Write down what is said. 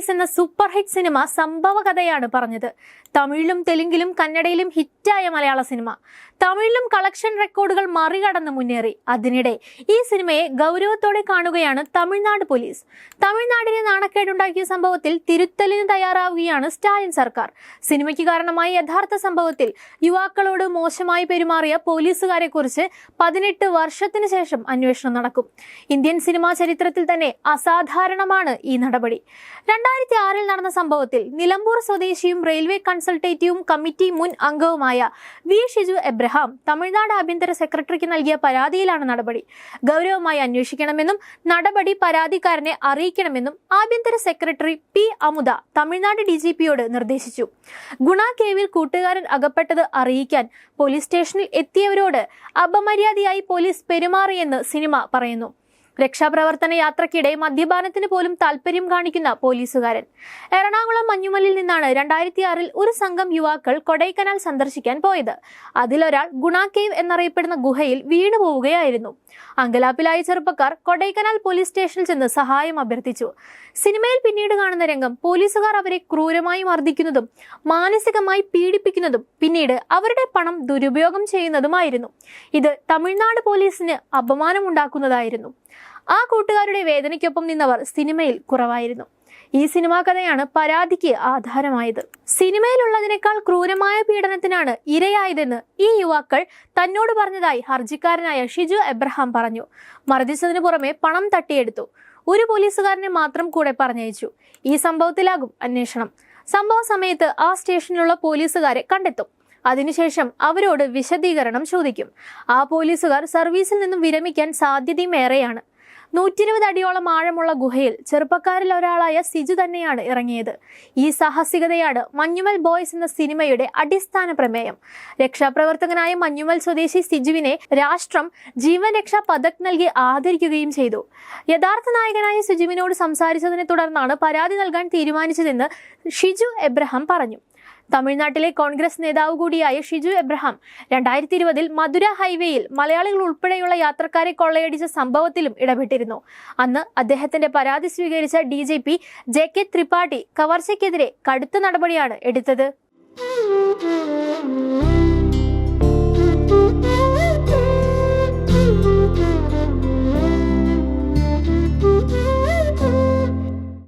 Boys എന്ന super hit cinema സംഭവ കഥയാണ് പറഞ്ഞത്. തമിഴിലും തെലുങ്കിലും കന്നഡയിലും ഹിറ്റായ മലയാള സിനിമ തമിഴിലും കളക്ഷൻ റെക്കോർഡുകൾ മറികടന്ന് മുന്നേറി. അതിനിടെ ഈ സിനിമയെ ഗൗരവത്തോടെ കാണുകയാണ് തമിഴ്നാട് പോലീസ് തമിഴ്നാടിന് നാണക്കേടുണ്ടാക്കിയ സംഭവത്തിൽ തിരുത്തലിന് തയ്യാറാവുകയാണ് സ്റ്റാലിൻ സർക്കാർ. സിനിമയ്ക്ക് കാരണമായ യഥാർത്ഥ സംഭവത്തിൽ യുവാക്കളോട് മോശമായി പെരുമാറിയ പോലീസുകാരെ കുറിച്ച് പതിനെട്ട് വർഷത്തിന് ശേഷം അന്വേഷണം നടക്കും. ഇന്ത്യൻ സിനിമാ ചരിത്രത്തിൽ തന്നെ അസാധാരണമാണ് ഈ നടപടി. രണ്ടായിരത്തി ആറിൽ നടന്ന സംഭവത്തിൽ നിലമ്പൂർ സ്വദേശിയും റെയിൽവേ കൺസൾട്ടേറ്റീവും കമ്മിറ്റി മുൻ അംഗവുമായ വി ഷിജു എബ്രഹാം തമിഴ്നാട് ആഭ്യന്തര സെക്രട്ടറിക്ക് നൽകിയ പരാതിയിലാണ് നടപടി. ഗൗരവമായി അന്വേഷിക്കണമെന്നും നടപടി പരാതിക്കാരനെ അറിയിക്കണമെന്നും ആഭ്യന്തര secretary P Amudha Tamil Nadu D G പിയോട് നിർദ്ദേശിച്ചു. ഗുണ കേവിൽ കൂട്ടുകാരൻ അകപ്പെട്ടത് അറിയിക്കാൻ പോലീസ് സ്റ്റേഷനിൽ എത്തിയവരോട് അപമര്യാദയായി പോലീസ് പെരുമാറിയെന്ന് സിനിമ പറയുന്നു. രക്ഷാപ്രവർത്തന യാത്രക്കിടെ മദ്യപാനത്തിന് പോലും താല്പര്യം കാണിക്കുന്ന പോലീസുകാരൻ. എറണാകുളം മഞ്ഞുമലിൽ നിന്നാണ് രണ്ടായിരത്തി ആറിൽ ഒരു സംഘം യുവാക്കൾ കൊടൈക്കനാൽ സന്ദർശിക്കാൻ പോയത്. അതിലൊരാൾ ഗുണ കേവ് എന്നറിയപ്പെടുന്ന ഗുഹയിൽ വീണു പോവുകയായിരുന്നു. അങ്കലാപ്പിലായ ചെറുപ്പക്കാർ കൊടൈക്കനാൽ പോലീസ് സ്റ്റേഷനിൽ ചെന്ന് സഹായം അഭ്യർത്ഥിച്ചു. സിനിമയിൽ പിന്നീട് കാണുന്ന രംഗം പോലീസുകാർ അവരെ ക്രൂരമായി മർദ്ദിക്കുന്നതും മാനസികമായി പീഡിപ്പിക്കുന്നതും പിന്നീട് അവരുടെ പണം ദുരുപയോഗം ചെയ്യുന്നതുമായിരുന്നു. ഇത് തമിഴ്നാട് പോലീസിന് അപമാനമുണ്ടാക്കുന്നതായിരുന്നു. ആ കൂട്ടുകാരുടെ വേദനയ്ക്കൊപ്പം നിന്നവർ സിനിമയിൽ കുറവായിരുന്നു. ഈ സിനിമാ കഥയാണ് പരാതിക്ക് ആധാരമായത്. സിനിമയിലുള്ളതിനേക്കാൾ ക്രൂരമായ പീഡനത്തിനാണ് ഇരയായതെന്ന് ഈ യുവാക്കൾ തന്നോട് പറഞ്ഞതായി ഹർജിക്കാരനായ ഷിജു എബ്രഹാം പറഞ്ഞു. മർദ്ദിച്ചതിനു പുറമെ പണം തട്ടിയെടുത്തു. ഒരു പോലീസുകാരനെ മാത്രം കൂടെ പറഞ്ഞയച്ചു. ഈ സംഭവത്തിലാകും അന്വേഷണം. സംഭവ സമയത്ത് ആ സ്റ്റേഷനിലുള്ള പോലീസുകാരെ കണ്ടെത്തും. അതിനുശേഷം അവരോട് വിശദീകരണം ചോദിക്കും. ആ പോലീസുകാർ സർവീസിൽ നിന്നും വിരമിക്കാൻ സാധ്യതയും ഏറെയാണ് നൂറ്റി ഇരുപത് അടിയോളം ആഴമുള്ള ഗുഹയിൽ ചെറുപ്പക്കാരിൽ ഒരാളായ സിജു തന്നെയാണ് ഇറങ്ങിയത്. ഈ സാഹസികതയാണ് മഞ്ഞുമൽ ബോയ്സ് എന്ന സിനിമയുടെ അടിസ്ഥാന പ്രമേയം. രക്ഷാപ്രവർത്തകനായ മഞ്ഞുമൽ സ്വദേശി സിജുവിനെ രാഷ്ട്രം ജീവൻ രക്ഷാ പദക് നൽകി ആദരിക്കുകയും ചെയ്തു. യഥാർത്ഥ നായകനായ സിജുവിനോട് സംസാരിച്ചതിനെ തുടർന്നാണ് പരാതി നൽകാൻ തീരുമാനിച്ചതെന്ന് ഷിജു എബ്രഹാം പറഞ്ഞു. തമിഴ്നാട്ടിലെ കോൺഗ്രസ് നേതാവ് കൂടിയായ ഷിജു എബ്രഹാം രണ്ടായിരത്തി ഇരുപതിൽ മധുര ഹൈവേയിൽ മലയാളികൾ ഉൾപ്പെടെയുള്ള യാത്രക്കാരെ കൊള്ളയടിച്ച സംഭവത്തിലും ഇടപെട്ടിരുന്നു. അന്ന് അദ്ദേഹത്തിന്റെ പരാതി സ്വീകരിച്ച D J P J K Tripathi കവർച്ചയ്ക്കെതിരെ കടുത്ത നടപടിയാണ് എടുത്തത്.